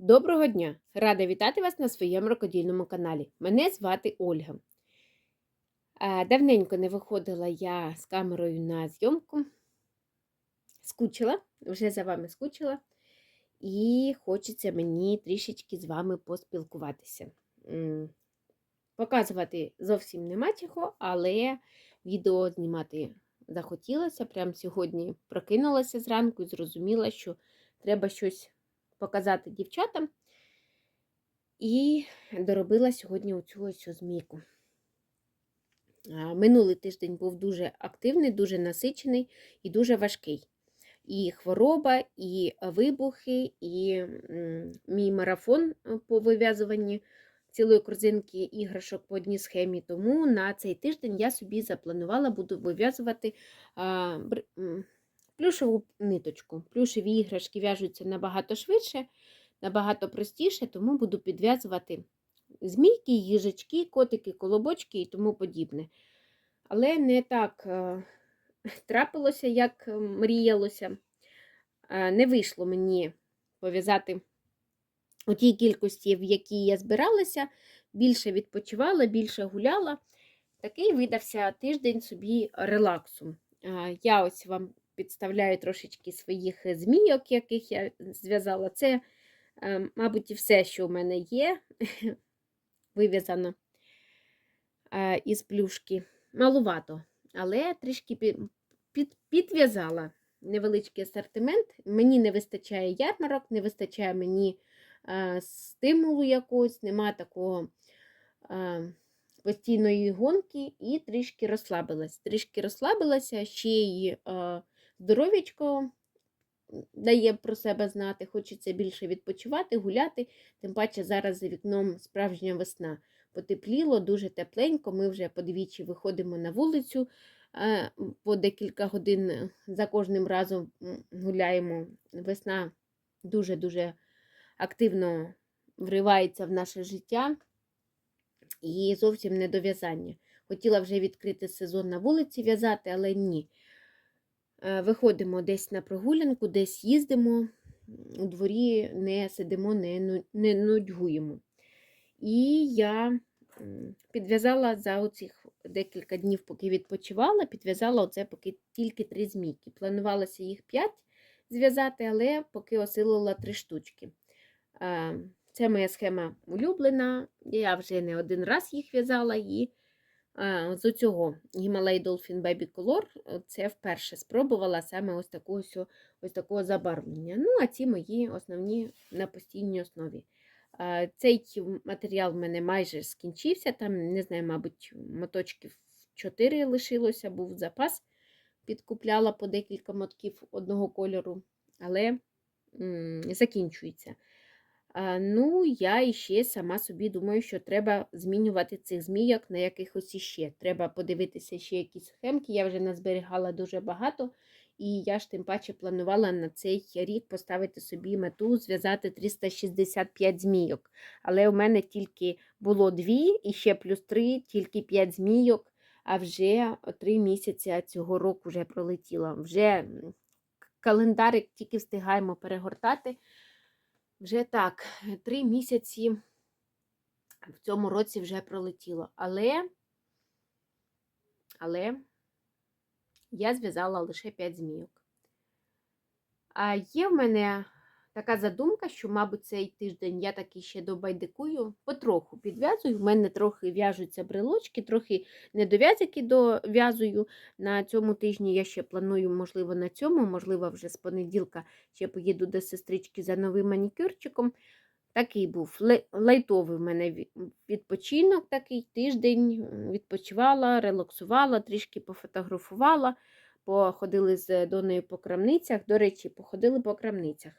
Доброго дня! Рада вітати вас на своєму рукодільному каналі. Мене звати Ольга. Давненько не виходила я з камерою на зйомку. Скучила, вже за вами скучила. І хочеться мені трішечки з вами поспілкуватися. Показувати зовсім нема чого, але відео знімати захотілося. Прямо сьогодні прокинулася зранку і зрозуміла, що треба щось показати дівчатам. І доробила сьогодні оцю ось змійку. Минулий тиждень був дуже активний, дуже насичений і дуже важкий. І хвороба, і вибухи, і мій марафон е, по вив'язуванні цілої корзинки іграшок по одній схемі. Тому на цей тиждень я собі запланувала, буду вив'язувати плюшеву ниточку. Плюшеві іграшки в'яжуться набагато швидше, набагато простіше, тому буду підв'язувати змійки, їжачки, котики, колобочки і тому подібне. Але не так е, трапилося, як е, мріялося. Е, Не вийшло мені пов'язати у тій кількості, в якій я збиралася, більше відпочивала, більше гуляла. Такий видався тиждень собі релаксу. Я ось вам підставляю трошечки своїх змійок, яких я зв'язала. Це, е, мабуть, і все, що у мене є, вив'язано е, із плюшки. Малувато, але трішки пі- під, підв'язала невеличкий асортимент. Мені не вистачає ярмарок, не вистачає мені е, стимулу якогось, нема такого е, постійної гонки і трішки розслабилась. Трішки розслабилася, ще й е, здоров'ячко дає про себе знати, хочеться більше відпочивати, гуляти, тим паче зараз за вікном справжня весна. Потепліло, дуже тепленько. Ми вже подвічі виходимо на вулицю е, по декілька годин за кожним разом гуляємо. Весна дуже-дуже активно вривається в наше життя і зовсім не до в'язання. Хотіла вже відкрити сезон на вулиці в'язати, але ні. Е, Виходимо десь на прогулянку, десь їздимо, у дворі не сидимо, не, не нудьгуємо. І я підв'язала за оцих декілька днів, поки відпочивала, підв'язала оце поки тільки три змійки. Планувалося їх п'ять зв'язати, але поки осилила три штучки. Е, Це моя схема улюблена. Я вже не один раз їх в'язала і з цього Himalaya Dolphin Baby Color е, це вперше спробувала саме ось такого, ось такого забарвлення. Ну, а ці мої основні на постійній основі. Е, Цей матеріал в мене майже скінчився, там, не знаю, мабуть, моточків 4 лишилося, був запас. Підкупляла по декілька мотків одного кольору, але м, закінчується. А, Ну, я іще сама собі думаю, що треба змінювати цих змійок на якихось іще. Треба подивитися ще якісь схемки. Я вже назберігала дуже багато, і я ж тим паче планувала на цей рік поставити собі мету зв'язати 365 змійок. Але у мене тільки було дві, і ще плюс три, тільки 5 змійок, а вже три місяці цього року вже пролетіло. Вже календарик тільки встигаємо перегортати. Вже так, три місяці в цьому році вже пролетіло. Але, але я зв'язала лише 5 змійок. А є в мене така задумка, що, мабуть, цей тиждень я таки ще добайдикую, потроху підв'язую. В мене трохи в'яжуться брелочки, трохи недов'язики дов'язую. На цьому тижні я ще планую, можливо, на цьому, можливо, вже з понеділка ще поїду до сестрички за новим манікюрчиком. Такий був лайтовий в мене відпочинок, такий тиждень відпочивала, релаксувала, трішки пофотографувала, походили з Донею по крамницях. До речі, походили по крамницях.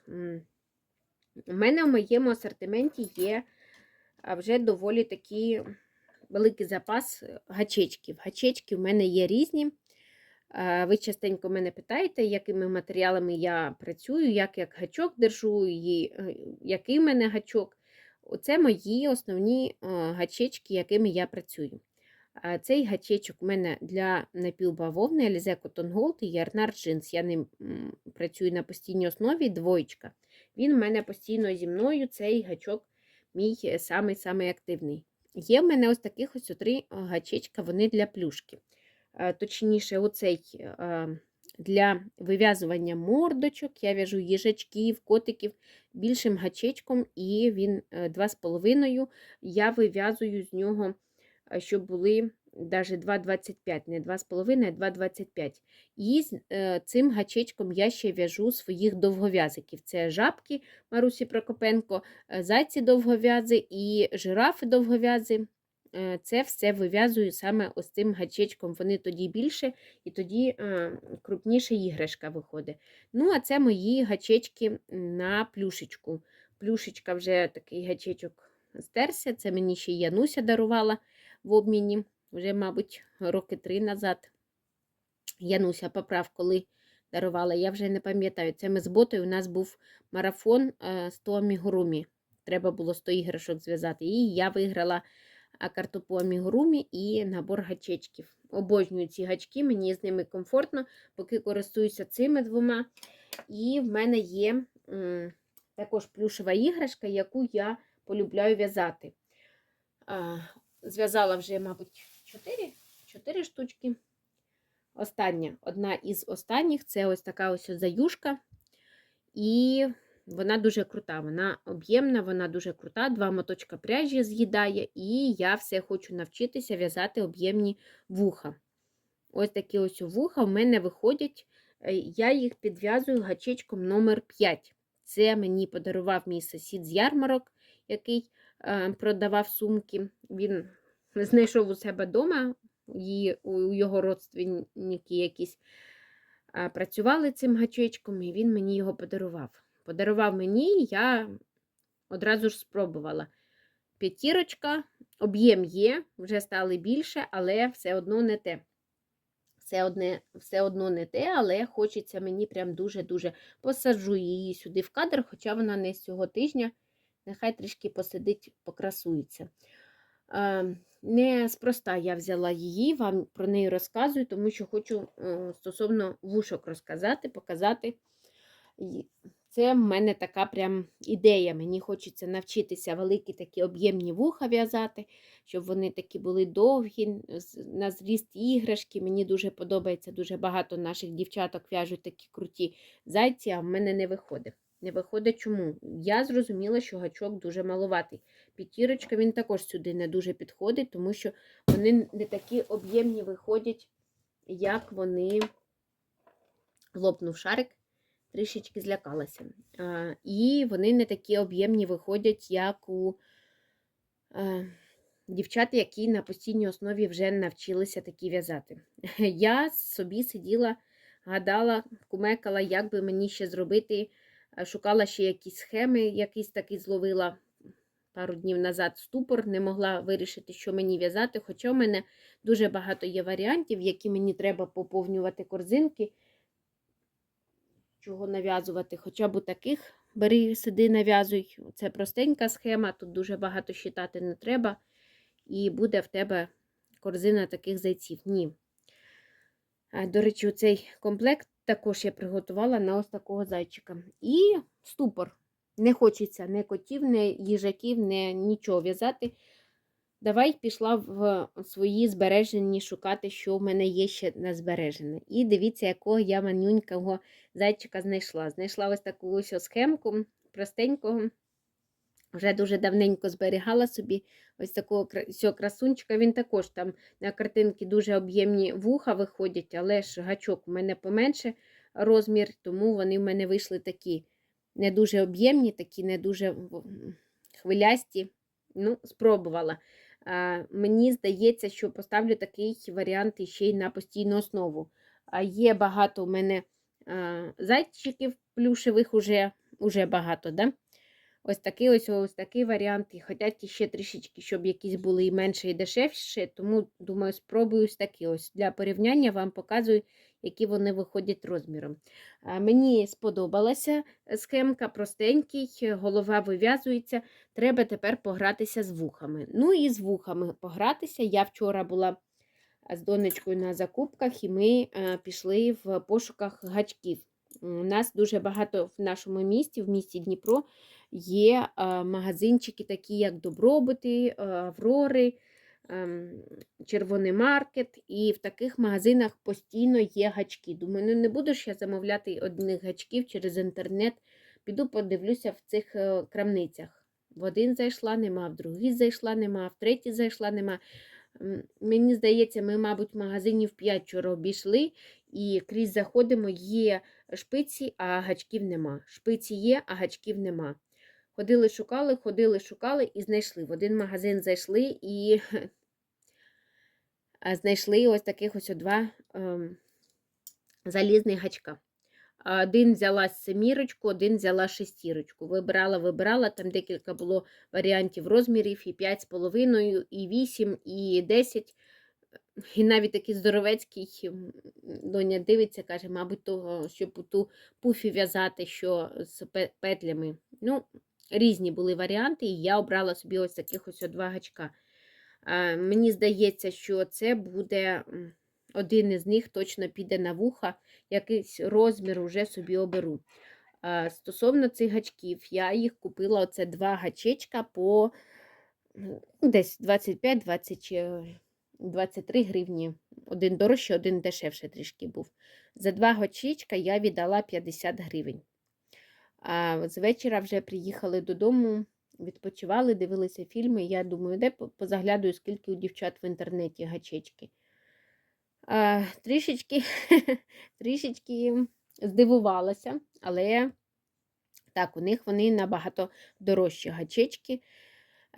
У мене в моєму асортименті є вже доволі такий великий запас е, гачечків. Гачечки в мене є різні. Е, Ви частенько мене питаєте, якими матеріалами я працюю, як як гачок держу, і е, який в мене гачок. Оце мої основні е, гачечки, якими я працюю. Е, Цей гачечок у мене для напівбавовни Alize Gold і Yarnard Jeans. Я ним працюю на постійній основі двоєчка. Він в мене постійно зі мною, цей гачок мій самий-самий активний. Є в мене ось таких ось три гачечка, вони для плюшки. Е, Точніше, оцей е, для вив'язування мордочок, я в'яжу їжачків, котиків більшим гачечком, і він е, 2,5. Я вив'язую з нього, е, щоб були навіть 2,25, не 2,5, а 2,25. І е, цим гачечком я ще в'яжу своїх довгов'язиків. Це жабки Марусі Прокопенко, е, зайці довгов'язи і жирафи довгов'язи. Е, Це все вив'язую саме ось цим гачечком. Вони тоді більше і тоді е, крупніша іграшка виходить. Ну, а це мої гачечки на плюшечку. Плюшечка вже такий гачечок стерся. Це мені ще Януся дарувала в обміні, вже, мабуть, роки три назад. Януся поправ, коли дарувала, я вже не пам'ятаю. Це ми з ботою. У нас був марафон е, 100 амігурумі. Треба було 100 іграшок зв'язати. І я виграла а, картопу амігурумі і набор гачечків. Обожнюю ці гачки, мені з ними комфортно, поки користуюся цими двома. І в мене є також плюшева іграшка, яку я полюбляю в'язати. Зв'язала вже, мабуть, 4, 4 штучки. Остання, одна із останніх це ось така ось заюшка. І вона дуже крута, вона об'ємна, вона дуже крута, два моточка пряжі з'їдає, і я все хочу навчитися в'язати об'ємні вуха. Ось такі ось вуха в мене виходять, е, я їх підв'язую гачечком номер 5 Це мені подарував мій сусід з ярмарок, який продавав сумки. Він знайшов у себе вдома, у його родственники якісь працювали цим гачечком, і він мені його подарував. Подарував мені, я одразу ж спробувала. П'ятірочка, об'єм є, вже стали більше, але все одно не те. Все, одне, все одно не те, але хочеться мені прям дуже-дуже посаджу її сюди в кадр, хоча вона не з цього тижня, нехай трішки посидить, покрасується. Е, Неспроста я взяла її, вам про неї розказую, тому що хочу е, стосовно вушок розказати, показати. Це в мене така прям ідея. Мені хочеться навчитися великі такі об'ємні вуха в'язати, щоб вони такі були довгі, на зріст іграшки. Мені дуже подобається, дуже багато наших дівчаток в'яжуть такі круті зайці, а в мене не виходить. Не виходить чому? Я зрозуміла, що гачок дуже маловатий. П'ятірочка він також сюди не дуже підходить, тому що вони не такі об'ємні виходять, як вони лопнув шарик, трішечки злякалася. А, І вони не такі об'ємні виходять, як у а, дівчат, які на постійній основі вже навчилися такі в'язати. Я собі сиділа, гадала, кумекала, як би мені ще зробити. Шукала ще якісь схеми, якийсь такий зловила пару днів назад ступор, не могла вирішити, що мені в'язати. Хоча в мене дуже багато є варіантів, які мені треба поповнювати корзинки, чого нав'язувати. Хоча б у таких бери, сиди, нав'язуй. Це простенька схема, тут дуже багато считати не треба. І буде в тебе корзина таких зайців. Ні. До речі, цей комплект також я приготувала на ось такого зайчика. І ступор. Не хочеться ні котів, ні їжаків, ні нічого в'язати. Давай пішла в свої збережені шукати, що в мене є ще на збережене. І дивіться, якого я манюнького зайчика знайшла. Знайшла ось таку ось схемку простенького. Вже дуже давненько зберігала собі ось такого цього красунчика. Він також там на картинці дуже об'ємні вуха виходять, але ж гачок у мене поменше розмір, тому вони в мене вийшли такі не дуже об'ємні, такі не дуже хвилясті. Ну, спробувала. А, Мені здається, що поставлю такий варіант ще й на постійну основу. А Є багато у мене а, зайчиків плюшевих, уже, уже багато. да? Ось такий ось ось такий варіант. І хочуть ще трішечки, щоб якісь були і менше, і дешевше. Тому, думаю, спробую ось такі. Ось Для порівняння вам показую, які вони виходять розміром. Мені сподобалася схемка, простенький, голова вив'язується. Треба тепер погратися з вухами. Ну і з вухами погратися. Я вчора була з донечкою на закупках, і ми пішли в пошуках гачків. У нас дуже багато в нашому місті, в місті Дніпро, є магазинчики, такі як Добробути, Аврори, ем, Червоний маркет. І в таких магазинах постійно є гачки. Думаю, ну не буду ж я замовляти одних гачків через інтернет. Піду подивлюся в цих е, крамницях. В один зайшла, нема, в другий зайшла, нема, в третій зайшла, нема. Мені здається, ми, мабуть, магазинів 5 вчора обійшли, і крізь заходимо, є шпиці, а гачків нема. Шпиці є, а гачків нема. Ходили, шукали, ходили, шукали і знайшли. В один магазин зайшли і знайшли ось таких ось два ем, залізних гачка. Один взяла семірочку, один взяла шестірочку. Вибирала, вибирала, там декілька було варіантів розмірів, і 5,5, і 8, і 10. І навіть такий здоровецький доня дивиться, каже, мабуть, того, щоб ту пуфі в'язати, що з петлями. Ну, різні були варіанти, і я обрала собі ось таких ось два гачка. Мені здається, що це буде один із них точно піде на вуха, якийсь розмір вже собі оберу. Стосовно цих гачків, я їх купила оце два гачечка по ну, десь 25-20 чи 23 гривні. Один дорожче, один дешевше трішки був. За два гачечка я віддала 50 гривень. А з вечора вже приїхали додому, відпочивали, дивилися фільми. Я думаю, де по- позаглядаю, скільки у дівчат в інтернеті гачечки. А, трішечки, трішечки здивувалася, але так, у них вони набагато дорожчі гачечки.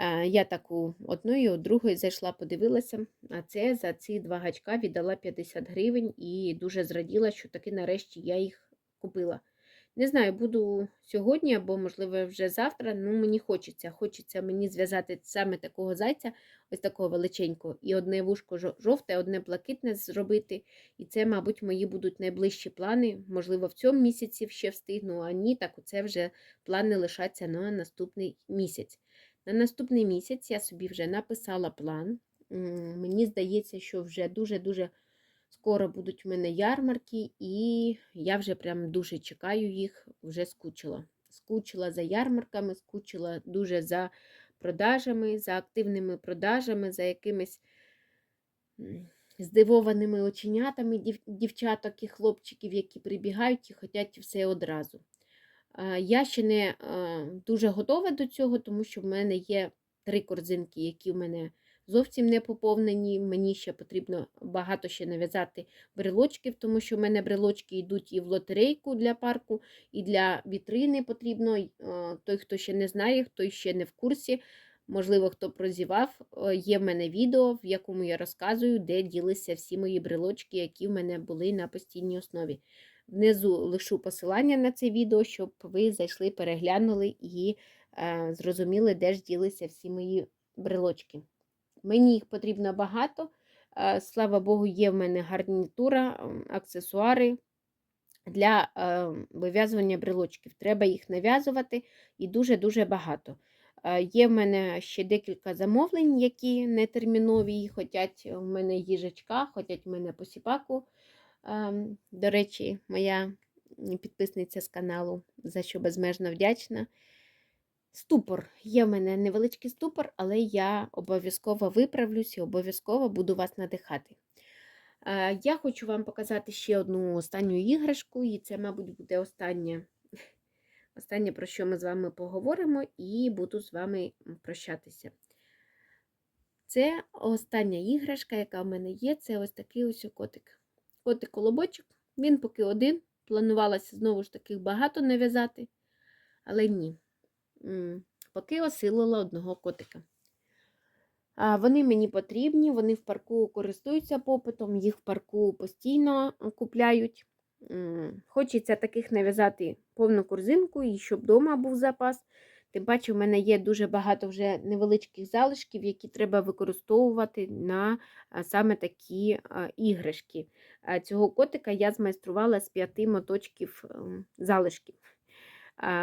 Е, Я таку одною, другою зайшла, подивилася, а це за ці два гачка віддала 50 гривень і дуже зраділа, що таки нарешті я їх купила. Не знаю, буду сьогодні або, можливо, вже завтра. Ну, мені хочеться. Хочеться мені зв'язати саме такого зайця, ось такого величенького, і одне вушко жовте, одне блакитне зробити. І це, мабуть, мої будуть найближчі плани. Можливо, в цьому місяці ще встигну, а ні, так оце вже плани лишаться на наступний місяць. На наступний місяць я собі вже написала план. Мені здається, що вже дуже-дуже скоро будуть в мене ярмарки, і я вже прям дуже чекаю їх, вже скучила. Скучила за ярмарками, скучила дуже за продажами, за активними продажами, за якимись здивованими оченятами дів- дівчаток і хлопчиків, які прибігають і хочуть все одразу. А, Я ще не дуже готова до цього, тому що в мене є три корзинки, які в мене зовсім не поповнені. Мені ще потрібно багато ще нав'язати брелочків, тому що в мене брелочки йдуть і в лотерейку для парку, і для вітрини потрібно. Той, хто ще не знає, хто ще не в курсі, можливо, хто прозівав, е, є в мене відео, в якому я розказую, де ділися всі мої брелочки, які в мене були на постійній основі. Внизу лишу посилання на це відео, щоб ви зайшли, переглянули і е, зрозуміли, де ж ділися всі мої брелочки. Мені їх потрібно багато. Е, слава Богу, є в мене гарнітура, аксесуари для е, вив'язування брелочків. Треба їх нав'язувати і дуже-дуже багато. Е, Є в мене ще декілька замовлень, які не термінові, хочуть в мене їжачка, хочуть в мене посіпаку. Ем, До речі, моя підписниця з каналу, за що безмежно вдячна. Ступор. Є в мене невеличкий ступор, але я обов'язково виправлюсь і обов'язково буду вас надихати. Е, Я хочу вам показати ще одну останню іграшку, і це, мабуть, буде останнє, останнє, про що ми з вами поговоримо, і буду з вами прощатися. Це остання іграшка, яка в мене є, це ось такий ось котик. Котик-колобочок, він поки один. Планувалося знову ж таки багато нав'язати, але ні. Поки осилила одного котика. А, Вони мені потрібні, вони в парку користуються попитом, їх в парку постійно купляють. Хочеться таких нав'язати повну корзинку і щоб вдома був запас. Тим паче, в мене є дуже багато вже невеличких залишків, які треба використовувати на саме такі іграшки. Цього котика я змайструвала з п'яти моточків ем, залишків.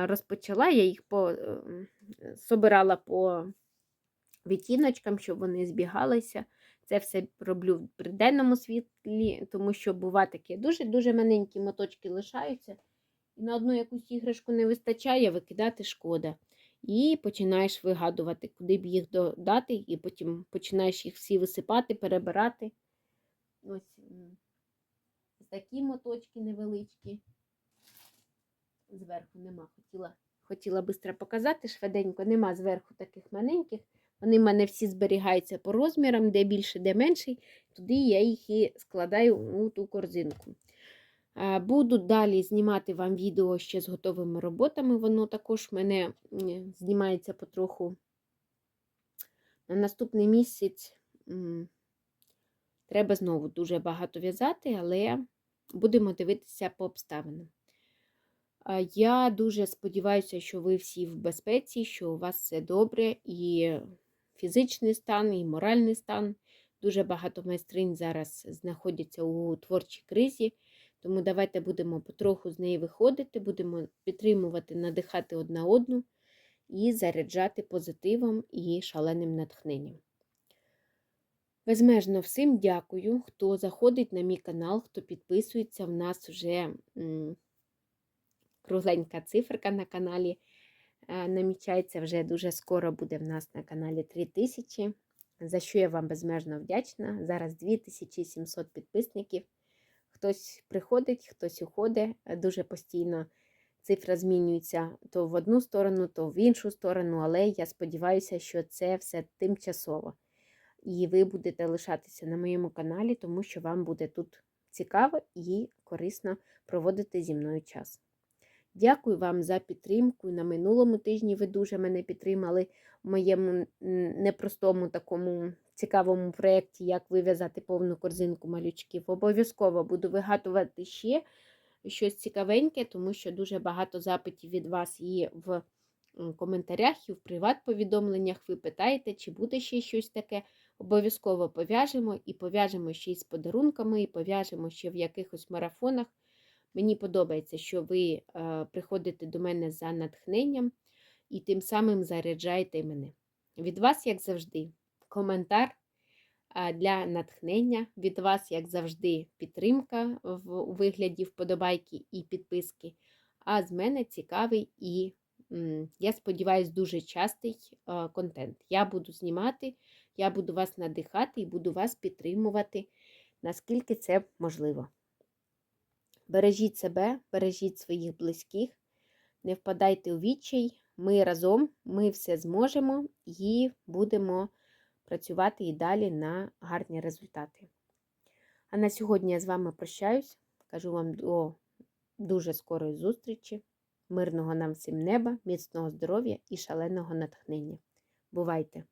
Розпочала я їх по, ем, собирала по відтіночкам, щоб вони збігалися. Це все роблю при денному світлі, тому що бува таке дуже-дуже маленькі моточки лишаються. і на одну якусь іграшку не вистачає, викидати шкода. І починаєш вигадувати, куди б їх додати, і потім починаєш їх всі висипати, перебирати. Ось такі моточки невеличкі. Зверху нема. Хотіла хотіла швидко показати, швиденько, нема зверху таких маленьких. Вони в мене всі зберігаються по розмірам, де більше, де менший. Туди я їх і складаю у ту корзинку. А, Буду далі знімати вам відео ще з готовими роботами. Воно також в мене знімається потроху на наступний місяць. Треба знову дуже багато в'язати, але будемо дивитися по обставинам. Я дуже сподіваюся, що ви всі в безпеці, що у вас все добре, і фізичний стан, і моральний стан. Дуже багато майстринь зараз знаходяться у творчій кризі, тому давайте будемо потроху з неї виходити, будемо підтримувати, надихати одна одну і заряджати позитивом і шаленим натхненням. Безмежно всім дякую, хто заходить на мій канал, хто підписується. В нас вже кругленька циферка на каналі. е, Намічається вже дуже скоро буде в нас на каналі 3000, за що я вам безмежно вдячна. Зараз 2700 підписників. Хтось приходить, хтось уходить. Е, Дуже постійно цифра змінюється то в одну сторону, то в іншу сторону, але я сподіваюся, що це все тимчасово. І ви будете лишатися на моєму каналі, тому що вам буде тут цікаво і корисно проводити зі мною час. Дякую вам за підтримку. На минулому тижні ви дуже мене підтримали в моєму непростому такому цікавому проєкті, як вив'язати повну корзинку малючків. Обов'язково буду вигадувати ще щось цікавеньке, тому що дуже багато запитів від вас є в коментарях і в приват-повідомленнях. Ви питаєте, чи буде ще щось таке. Обов'язково пов'яжемо і пов'яжемо ще з подарунками, і пов'яжемо ще в якихось марафонах. Мені подобається, що ви е, приходите до мене за натхненням і тим самим заряджаєте мене. Від вас, як завжди, коментар для натхнення. Від вас, як завжди, підтримка в вигляді вподобайки і підписки. А з мене цікавий і, я сподіваюся, дуже частий контент. Я буду знімати, я буду вас надихати і буду вас підтримувати, наскільки це можливо. Бережіть себе, бережіть своїх близьких, не впадайте у відчай. Ми разом, ми все зможемо і будемо працювати і далі на гарні результати. А на сьогодні я з вами прощаюсь. Кажу вам до дуже скорої зустрічі, мирного нам всім неба, міцного здоров'я і шаленого натхнення. Бувайте!